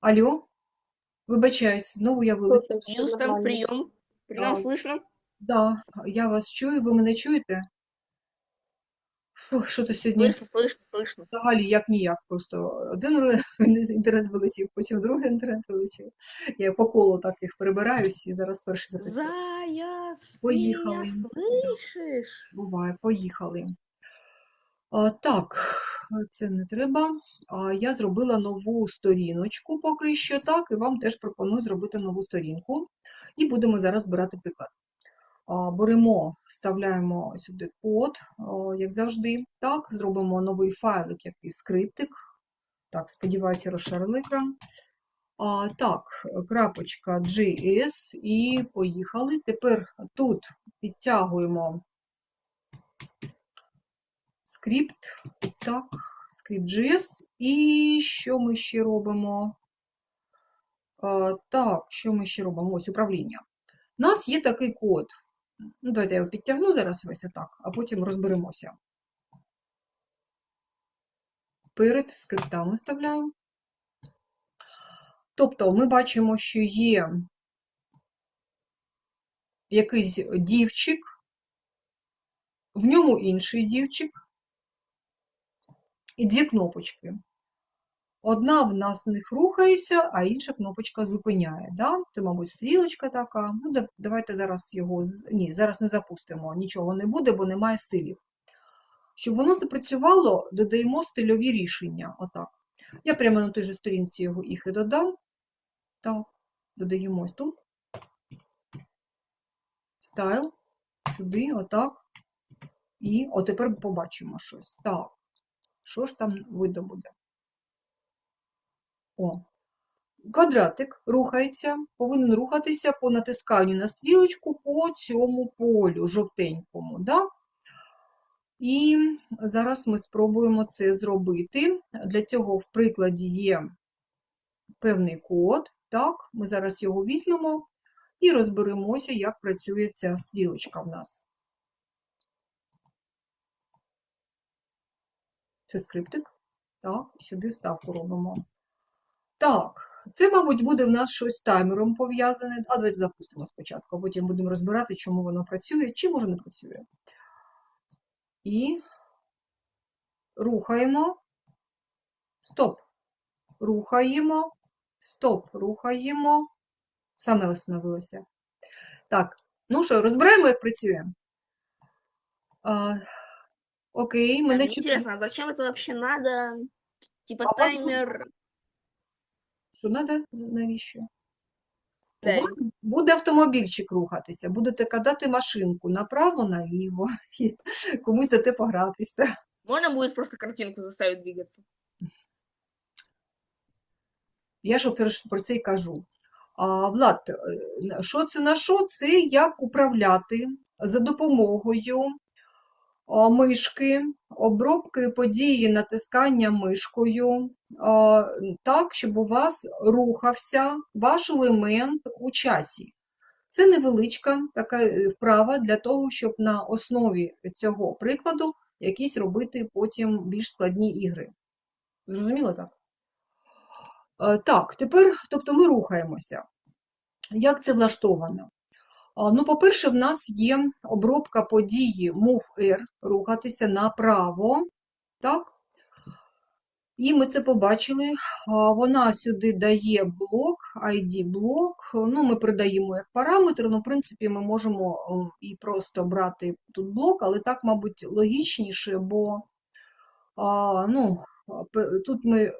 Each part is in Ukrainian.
Алло? Вибачаюсь, знову я вилетіла. Юстон, прием. Прием Да. слышно? Да, я вас чую, ви мене чуєте? Фух, що то сьогодні Слышно, слышно, слышно. взагалі як ніяк. Просто один вили- інтернет вилетів, потім другий інтернет вилетів. Я по колу так їх перебираюсь і зараз перший запитаю. Заяц, Поехали. ты меня слышишь? Буває, поїхали. А, так, це не треба. Я зробила нову сторіночку поки що, так, і вам теж пропоную зробити нову сторінку. І будемо зараз збирати приклад. Беремо, вставляємо сюди код, як завжди. Так, зробимо новий файлик, який скриптик. Так, сподіваюся, розшарили екран. А, так, крапочка JS і поїхали. Тепер тут підтягуємо скрипт, так, скрипт.js. І що ми ще робимо? Так, що ми ще робимо? Ось управління. У нас є такий код. Ну, давайте я його підтягну зараз ось отак, а потім розберемося. Перед скриптами вставляю. Тобто ми бачимо, що є якийсь дівчик, в ньому інший дівчик і дві кнопочки. Одна в нас в них рухається, а інша кнопочка зупиняє. Да? Це, мабуть, стрілочка така. Ну, давайте зараз його. Ні, зараз не запустимо, нічого не буде, бо немає стилів. Щоб воно запрацювало, додаємо стильові рішення. Отак. Я прямо на той же сторінці його їх і додам. Так, додаємо ось тут. Стайл. Сюди, отак. І от тепер побачимо щось. Так. Що ж там видно буде? О. Квадратик рухається, повинен рухатися по натисканню на стрілочку по цьому полю жовтенькому. Да? І зараз ми спробуємо це зробити. Для цього в прикладі є певний код. Так, ми зараз його візьмемо і розберемося, як працює ця стрілочка в нас. Це скриптик. Так, сюди вставку робимо. Так, це, мабуть, буде в нас щось таймером пов'язане. А давайте запустимо спочатку, а потім будемо розбирати, чому воно працює, чи може не працює. І рухаємо. Стоп. Рухаємо. Стоп. Рухаємо. Саме остановилося. Так, ну що, розбираємо, як працює. Окей, А мене Мне интересно, а зачем это вообще надо? Типа А таймер. Що треба? Навіщо? У вас буде автомобільчик рухатися, будете катати машинку направо, наліво, і комусь дати погратися. Можно будет просто картинку заставить двигаться? Я ж про це й кажу. А, Влад, е, що це на що? Це як управляти за допомогою мишки, обробки події натискання мишкою, так, щоб у вас рухався ваш елемент у часі. Це невеличка така е, вправа для того, щоб на основі цього прикладу якісь робити потім більш складні ігри. Зрозуміло так? Е, Так, тепер, тобто ми рухаємося. Як це влаштовано? Ну, по-перше, в нас є обробка події move-R, рухатися направо, так? І ми це побачили. Вона сюди дає блок, ID-блок. Ну, ми придаємо як параметр, ну, в принципі, ми можемо і просто брати тут блок, але так, мабуть, логічніше, бо ну, тут ми е,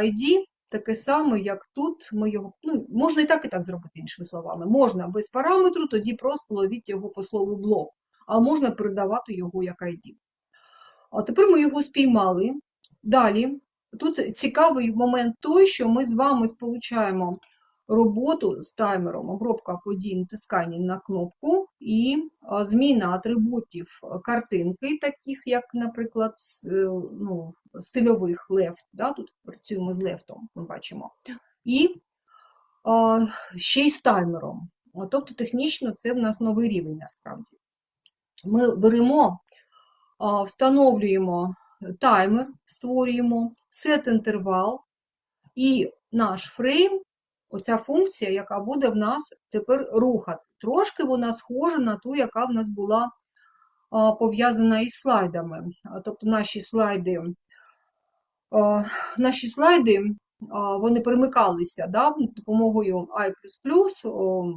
ID таке саме, як тут. Ми його, ну, можна і так, і так зробити, іншими словами. Можна без параметру, тоді просто ловіть його по слову блок, а можна передавати його як ID. А тепер ми його спіймали. Далі, тут цікавий момент той, що ми з вами сполучаємо роботу з таймером, обробка подій, натискання на кнопку і зміна атрибутів картинки, таких як, наприклад, е, ну, стильових left, да, тут працюємо з лефтом, ми бачимо, і а, ще й з таймером. Тобто технічно це в нас новий рівень насправді. Ми беремо, а, встановлюємо таймер, створюємо, set інтервал, і наш фрейм, оця функція, яка буде в нас тепер рухати. Трошки вона схожа на ту, яка в нас була пов'язана із слайдами. Тобто наші слайди, наші слайди вони перемикалися да, допомогою I++,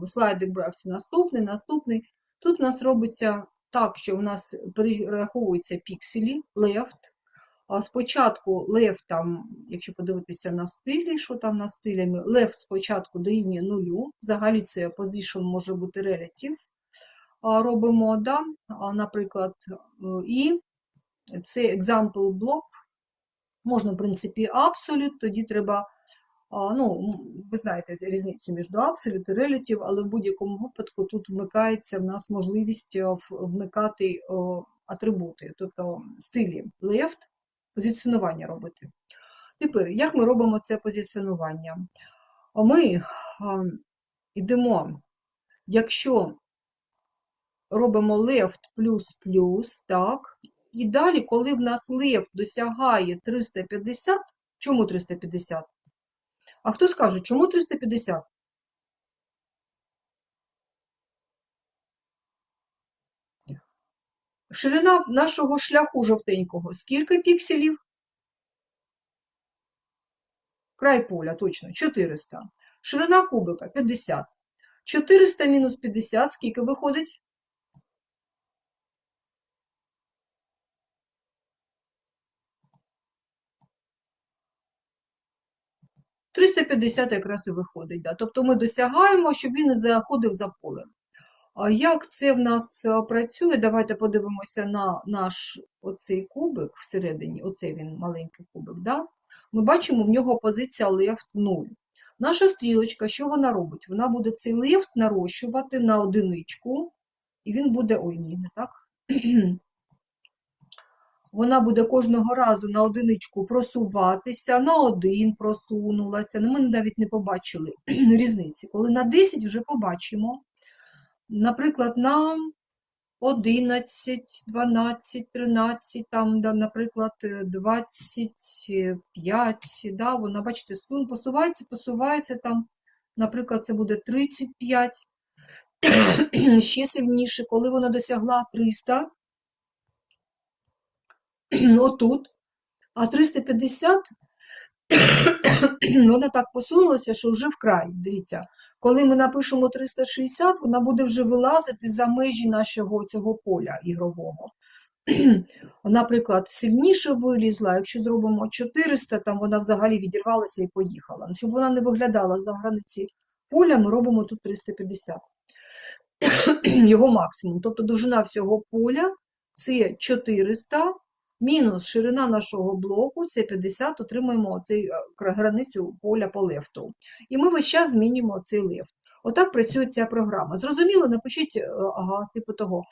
слайдик брався наступний, наступний. Тут у нас робиться так, що у нас перераховуються пікселі, left. Спочатку left, там, якщо подивитися на стилі, що там на стилями, left спочатку дорівнює нулю. Взагалі це position може бути relative. Робимо, да, наприклад, е, і це block. Можна, в принципі, absolute, тоді треба, ну, ви знаєте різницю між absolute і relative, але в будь-якому випадку тут вмикається в нас можливість е, вмикати атрибути, тобто стилі left, позиціонування робити. Тепер, як ми робимо це позиціонування? Ми йдемо, якщо робимо left плюс плюс, так, і далі, коли в нас left досягає 350, чому 350? А хто скаже, чому 350? Ширина нашого шляху жовтенького скільки пікселів? Край поля, точно, 400. Ширина кубика 50. 400 мінус 50, скільки виходить? – 350 якраз і виходить. Да. Тобто ми досягаємо, щоб він заходив за поле. Як це в нас е, працює? Давайте подивимося на наш оцей кубик всередині, оцей він маленький кубик. Да? Ми бачимо, в нього позиція left 0. Наша стрілочка, що вона робить? Вона буде цей left нарощувати на одиничку, і він буде, ой, ні, не так. Вона буде кожного разу на одиничку просуватися, на один просунулася. Ну, Ми навіть не побачили різниці. Коли на 10 вже побачимо. Наприклад, на 11, 12, 13, там, да, наприклад, е, 25, да, вона, бачите, сун посувається, посувається там, наприклад, це буде 35, ще сильніше, коли вона досягла 300, отут, а 350, вона так посунулася, що вже вкрай, дивіться, коли ми напишемо 360, вона буде вже вилазити за межі нашого цього поля ігрового. Наприклад, сильніше вилізла, якщо зробимо 400, там вона взагалі відірвалася і поїхала. Ну, Щоб вона не виглядала за границі поля, ми робимо тут 350. Його максимум. Тобто довжина всього поля це 400, мінус ширина нашого блоку це 50, отримуємо цей границю поля по лефту. І ми весь час змінюємо цей лефт. Отак працює ця програма. Зрозуміло, напишіть, е, ага, типу того,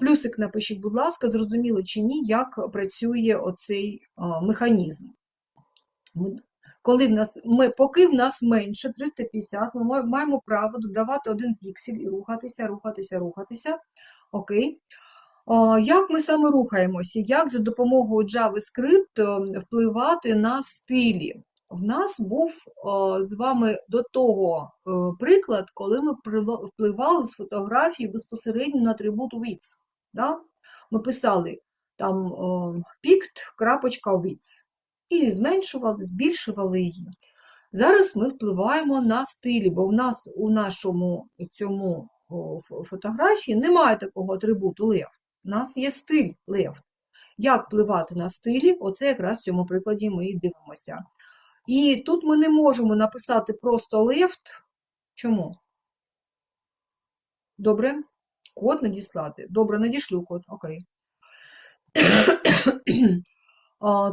плюсик напишіть, будь ласка, зрозуміло чи ні, як працює оцей механізм. Коли в нас, ми, поки в нас менше 350, ми маємо право додавати один піксель і рухатися, рухатися, рухатися. Окей. Як ми саме рухаємося? Як за допомогою JavaScript е, впливати на стилі? В нас був е, з вами до того е, приклад, коли ми впливали з фотографії безпосередньо на атрибут width. Да? Ми писали там pict, крапочка width і зменшували, збільшували її. Зараз ми впливаємо на стилі, бо в нас у нашому цьому фотографії немає такого атрибуту left. У нас є стиль left. Як впливати на стилі? Оце якраз в цьому прикладі ми і дивимося. І тут ми не можемо написати просто left. Чому? Добре? Код надіслати. Добре, надішлю код. Окей.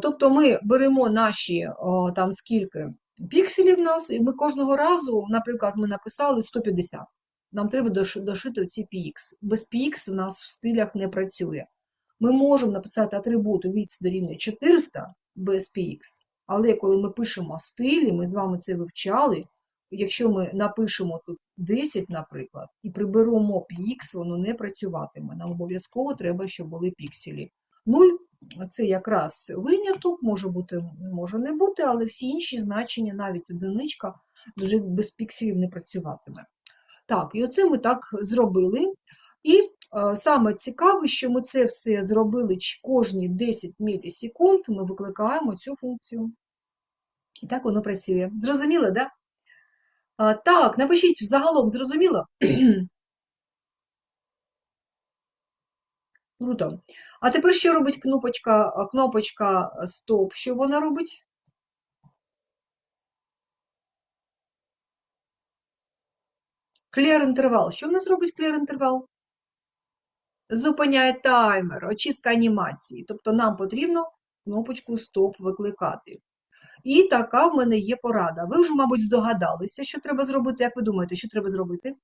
Тобто ми беремо наші там скільки пікселів в нас, і ми кожного разу, наприклад, ми написали 150. Нам треба дошити ці PX. Без PX у нас в стилях не працює. Ми можемо написати атрибут від дорівнює 400 без PX, але коли ми пишемо стилі, ми з вами це вивчали. Якщо ми напишемо тут 10, наприклад, і приберемо PX, воно не працюватиме. Нам обов'язково треба, щоб були пікселі. 0 це якраз виняток, може бути, може не бути, але всі інші значення, навіть одиничка, вже без пікселів не працюватиме. Так, і оце ми так зробили. І е, саме цікаве, що ми це все зробили кожні 10 мілісекунд, ми викликаємо цю функцію. І так воно працює. Зрозуміло, да? А, так, напишіть взагалом, зрозуміло? Круто. А тепер що робить кнопочка, кнопочка Стоп? Що вона робить? Clear інтервал. Що в нас робить clear інтервал? Зупиняє таймер, очистка анімації. Тобто нам потрібно кнопочку Стоп викликати. І така в мене є порада. Ви вже, мабуть, здогадалися, що треба зробити. Як ви думаєте, що треба зробити?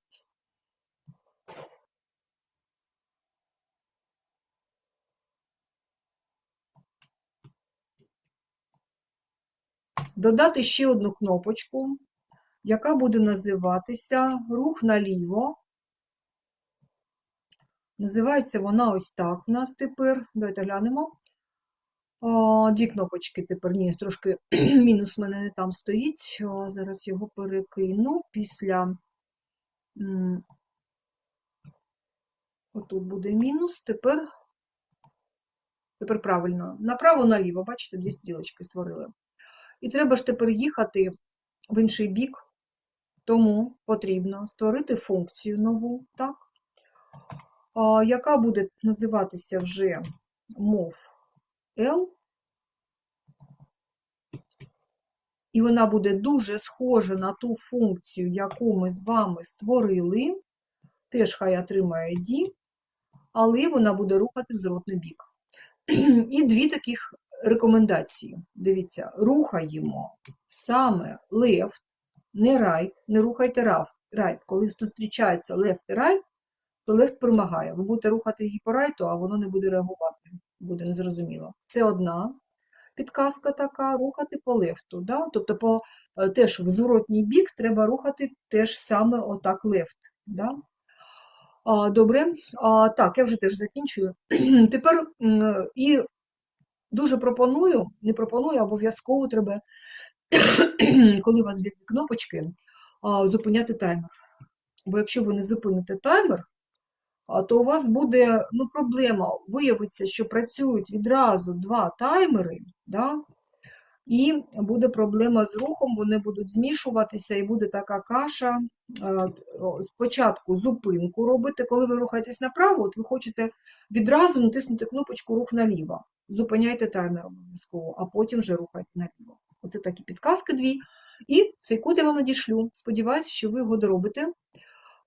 Додати ще одну кнопочку, яка буде називатися рух наліво. Називається вона ось так у нас тепер. Давайте глянемо. А, Дві кнопочки тепер, ні, трошки мінус в мене не там стоїть. А, Зараз його перекину після. Отут буде мінус. Тепер, тепер правильно. Направо-наліво, бачите, дві стрілочки створили. І треба ж тепер їхати в інший бік, тому потрібно створити функцію нову, так? Яка буде називатися вже mov L. І вона буде дуже схожа на ту функцію, яку ми з вами створили. Теж хай отримає D, але вона буде рухати в зворотний бік. І дві таких рекомендації. Дивіться, рухаємо саме left, не right, не рухайте раф- right. Коли зустрічається left і right, то left перемагає. Ви будете рухати її по райту, а воно не буде реагувати, буде незрозуміло. Це одна підказка така, рухати по лефту. Да? Тобто по, е, теж в зворотній бік треба рухати теж саме отак left. Да? А, добре, а, так, я вже теж закінчую. Тепер і дуже пропоную, не пропоную, обов'язково треба, коли у вас дві кнопочки, зупиняти таймер. Бо якщо ви не зупините таймер, то у вас буде ну, проблема. Виявиться, що працюють відразу два таймери, да? і буде проблема з рухом, вони будуть змішуватися, і буде така каша. Спочатку зупинку робите, коли ви рухаєтесь направо, от ви хочете відразу натиснути кнопочку рух наліво. Зупиняйте таймер обов'язково, а потім вже рухайте наліво. Оце такі підказки дві. І цей код я вам надішлю. Сподіваюся, що ви його доробите.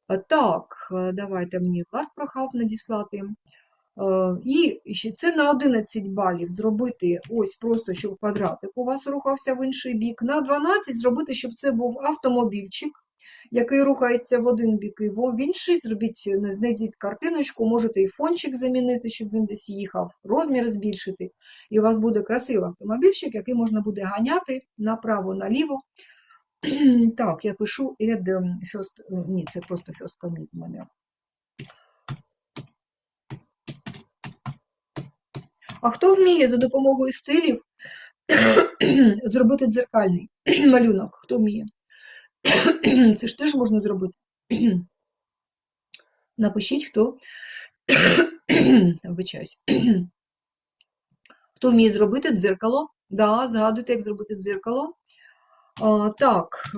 Е, Так, е, давайте мені Влад прохав надіслати. Е, І це на 11 балів зробити ось просто, щоб квадратик у вас рухався в інший бік. На 12 зробити, щоб це був автомобільчик, який рухається в один бік і в інший. Зробіть, знайдіть картиночку, можете і фончик замінити, щоб він десь їхав, розмір збільшити. І у вас буде красивий автомобільчик, який можна буде ганяти направо-наліво. Так, я пишу ем, first, е, ні, це просто first commit у мене. А хто вміє за допомогою стилів зробити дзеркальний малюнок? Хто вміє? Це ж теж можна зробити. Напишіть, хто вибачаюсь. Хто вміє зробити дзеркало? Да, згадуйте, як зробити дзеркало. А, так,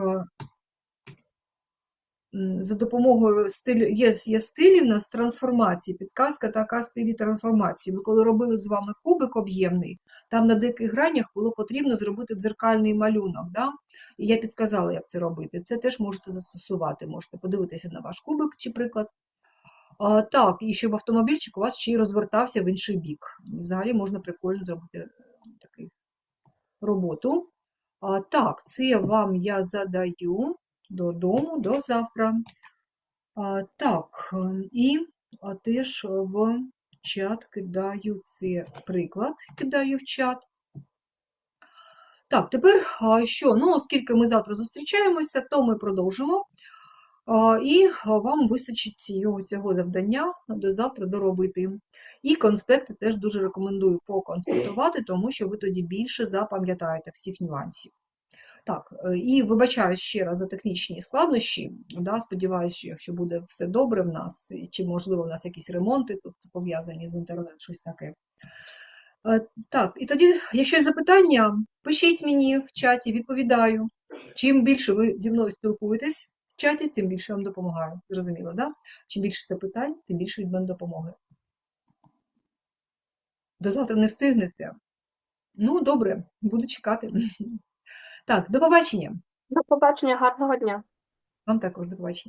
за допомогою стилю, є, є стилі в нас трансформації, підказка така стилі трансформації. Ми коли робили з вами кубик об'ємний, там на диких гранях було потрібно зробити дзеркальний малюнок. Да? І я підказала, як це робити. Це теж можете застосувати, можете подивитися на ваш кубик чи приклад. А, так, і щоб автомобільчик у вас ще й розвертався в інший бік. Взагалі можна прикольно зробити таку роботу. А, так, це вам я задаю додому до завтра. Так, е, і теж в чат кидаю цей приклад, кидаю в чат. Так, тепер що? Ну, оскільки ми завтра зустрічаємося, то ми продовжимо. І вам вистачить цього, цього завдання до завтра доробити. І конспекти теж дуже рекомендую поконспектувати, тому що ви тоді більше запам'ятаєте всіх нюансів. Так, е, і вибачаю ще раз за технічні складнощі. Да, сподіваюся, що якщо буде все добре в нас, чи можливо в нас якісь ремонти тут пов'язані з інтернетом, щось таке. Е, Так, і тоді, якщо є запитання, пишіть мені в чаті, відповідаю. Чим більше ви зі мною спілкуєтесь в чаті, тим більше я вам допомагаю. Зрозуміло, да? Чим більше запитань, тим більше від мене допомоги. До завтра не встигнете. Ну, добре, буду чекати. Так, до побачення. До побачення, гарного дня. Вам також до побачення.